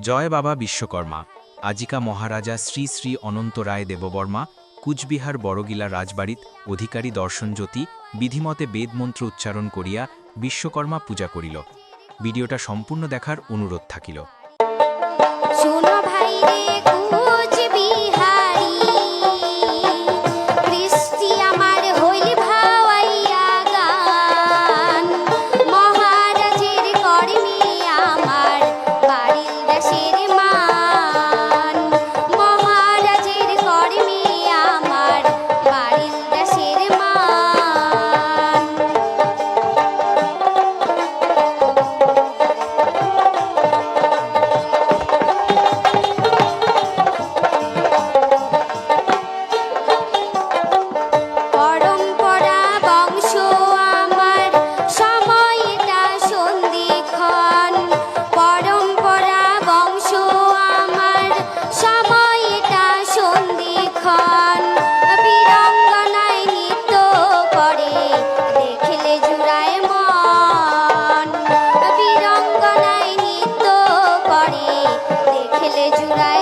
জয় বাবা বিশ্বকর্মা, আজিকা মহারাজা শ্রী শ্রী অনন্ত রায় দেববর্মা, কুচবিহার বড়গিলা রাজবাড়িত অধিকারী দর্শনজ্যোতি বিধিমতে বেদমন্ত্র উচ্চারণ করিয়া বিশ্বকর্মা পূজা করিল। ভিডিওটা সম্পূর্ণ দেখার অনুরোধ থাকিল। জুড়ায়